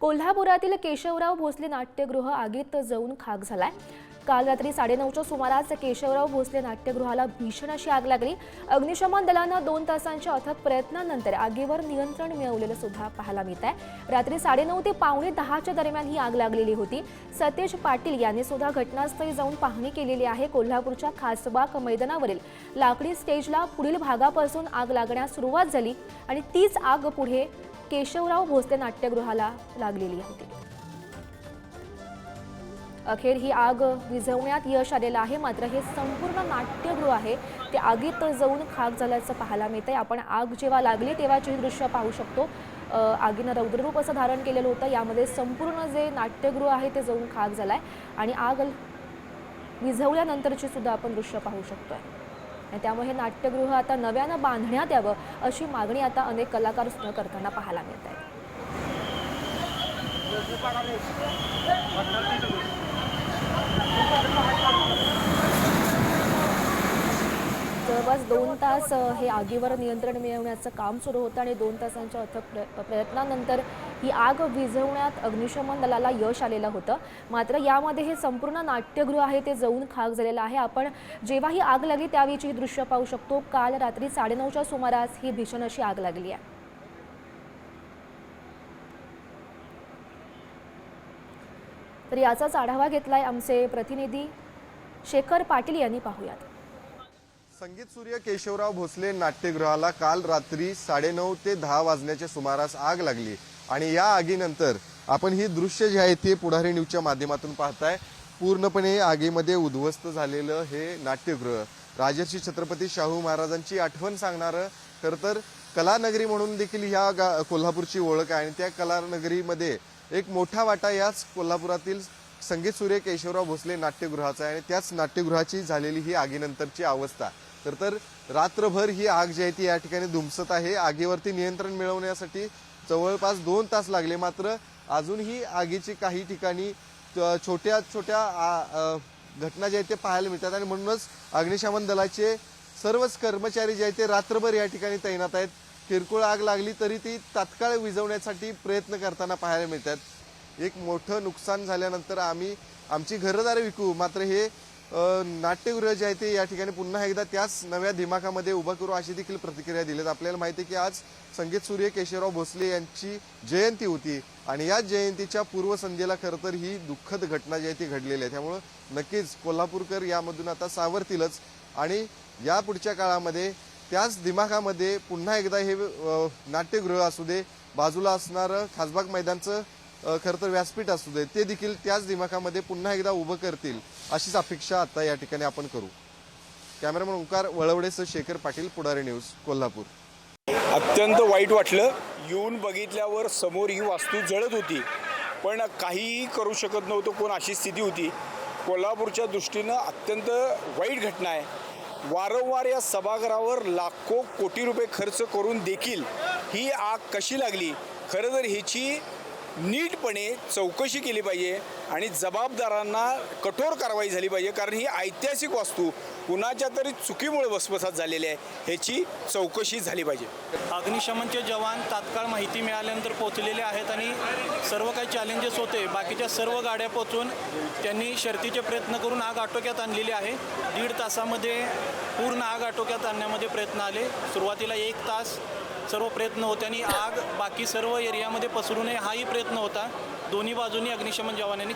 कोल्हापुरातील केशवराव भोसले नाट्यगृह आगीत जाऊन खाक झालाय. काल रात्री साडेनऊच्या सुमारास केशवराव भोसले नाट्यगृहाला भीषण अशी आग लागली. अग्निशमन दलानं दोन तासांच्या अथक प्रयत्नानंतर आगीवर नियंत्रण मिळवलेलं सुद्धा पाहायला मिळत आहे रात्री साडेनऊ ते पावणे दहाच्या दरम्यान ही आग लागलेली होती. सतेज पाटील यांनी सुद्धा घटनास्थळी जाऊन पाहणी केलेली आहे. कोल्हापूरच्या खासबाग मैदानावरील लाकडी स्टेजला पुढील भागापासून आग लागण्यास सुरुवात झाली आणि तीच आग पुढे केशवराव भोसले नाट्यगृहाला लागलेली होती. अखेर ही आग विझवण्यात यश आलेलं आहे मात्र हे संपूर्ण नाट्यगृह आहे. ते आगीत जाऊन खाक झाल्याचं पाहायला मिळतंय. आपण आग जेव्हा लागली तेव्हाची दृश्य पाहू शकतो. आगीनं रौद्ररूप असं धारण केलेलं होतं. यामध्ये संपूर्ण जे नाट्यगृह आहे ते जाऊन खाक झालाय. आणि आग विझवल्यानंतरची सुद्धा आपण दृश्य पाहू शकतोय. आणि त्यामुळे हे नाट्यगृह आता नव्यानं बांधण्यात यावं अशी मागणी आता अनेक कलाकार सुद्धा करताना पाहायला मिळत आहे जवळपास दोन तास हे आगीवर नियंत्रण मिळवण्याचं काम सुरू होतं आणि दोन तासांच्या अथक प्र प्रयत्नानंतर ही आग विझवण्यात अग्निशमन दलाला यश आलेलं होतं. मात्र यामध्ये हे संपूर्ण नाट्यगृह आहे ते जळून खाक झालेलं आहे. आपण जेव्हा ही आग लागली त्यावेळीची ही दृश्य पाहू शकतो. काल रात्री साडेनऊच्या सुमारास ही भीषण अशी आग लागली आहे. तर याचाच आढावा घेतलाय आमचे प्रतिनिधी शेखर पाटील यांनी पाहूयात. संगीत सूर्य केशवराव भोसले नाट्यगृहाला काल रात्री साडेनऊ ते दहा वाजण्याच्या सुमारास आग लागली. आणि या आगीनंतर आपण ही दृश्य जे आहे ते पुढारी न्यूजच्या माध्यमातून पाहताय. पूर्णपणे आगीमध्ये उद्ध्वस्त झालेलं हे नाट्यगृह. राजर्षी छत्रपती शाहू महाराजांची आठवण सांगणारं खरं तर कलानगरी म्हणून देखील ह्या गा- कोल्हापूरची ओळख आहे. आणि त्या कलानगरीमध्ये एक मोठा वाटा याच कोल्हापुरातील संगीत सूर्य केशवराव भोसले नाट्यगृहाचा आहे आणि त्याच नाट्यगृहाची झालेली ही आगीनंतरची अवस्था. तर तर रात्रभर ही आग जी आहे ती या ठिकाणी धुमसत आहे. आगीवरती नियंत्रण मिळवण्यासाठी जवळपास दोन तास लागले. मात्र अजूनही आगीची काही ठिकाणी छोट्या छोट्या आ- घटना ज्या आहेत ते पाहायला मिळतात आणि म्हणूनच अग्निशमन दलाचे सर्वच कर्मचारी जे आहेत ते रात्रभर या ठिकाणी तैनात आहेत. किरकोळ आग लागली तरी ती तात्काळ विझवण्यासाठी प्रयत्न करताना पाहायला मिळतात. एक मोठं नुकसान झाल्यानंतर आम्ही आमची घरदारे विकू. मात्र हे नाट्यगृह जे आहे ते या ठिकाणी पुन्हा एकदा त्याच नव्या दिमाखामध्ये उभं करू अशी देखील प्रतिक्रिया दिलीत. आपल्याला माहिती आहे की आज संगीत सूर्य केशवराव भोसले यांची जयंती होती आणि या जयंतीच्या पूर्वसंध्येला खरं तर ही दुःखद घटना जी आहे ती घडलेली आहे. त्यामुळं नक्कीच कोल्हापूरकर यामधून आता सावरतीलच आणि या पुढच्या काळामध्ये त्याच दिमाखामध्ये पुन्हा एकदा हे नाट्यगृह असू दे बाजूला असणारं खासबाग मैदानचं खरं तर व्यासपीठ असू दे ते देखील त्याच दिमाखामध्ये पुन्हा एकदा उभं करतील अशीच अपेक्षा आता या ठिकाणी आपण करू. कॅमेरामन ओंकार वळवडेसह शेखर पाटील पुढारी न्यूज कोल्हापूर. अत्यंत वाईट वाटलं. येऊन बघितल्यावर समोर ही वास्तू जळत होती. पण काहीही करू शकत नव्हतं कोण अशी स्थिती होती. कोल्हापूरच्या दृष्टीनं अत्यंत वाईट घटना आहे. वारंवार या सभागृहावर लाखो कोटी रुपये खर्च करून देखील ही आग कशी लागली? खरं तर ह्याची नीटपणे चौकशी केली पाहिजे. आणि जबाबदारांना कठोर कारवाई झाली पाहिजे कारण ही ऐतिहासिक वास्तू कुणाच्या तरी चुकीमुळे बसबसात झालेली आहे ह्याची चौकशी झाली पाहिजे. अग्निशमनचे जवान तात्काळ माहिती मिळाल्यानंतर पोहोचलेले आहेत आणि सर्व काही चॅलेंजेस होते. बाकीच्या सर्व गाड्या पोचून त्यांनी शर्तीचे प्रयत्न करून आग आटोक्यात आणलेली आहे. दीड तासामध्ये पूर्ण आग आटोक्यात आणण्यामध्ये प्रयत्न आले. सुरुवातीला एक तास सर्व प्रयत्न होते आणि आग बाकी सर्व एरियामध्ये पसरू नये हाही प्रयत्न होता. दोन्ही बाजूनी अग्निशमन जवानांनी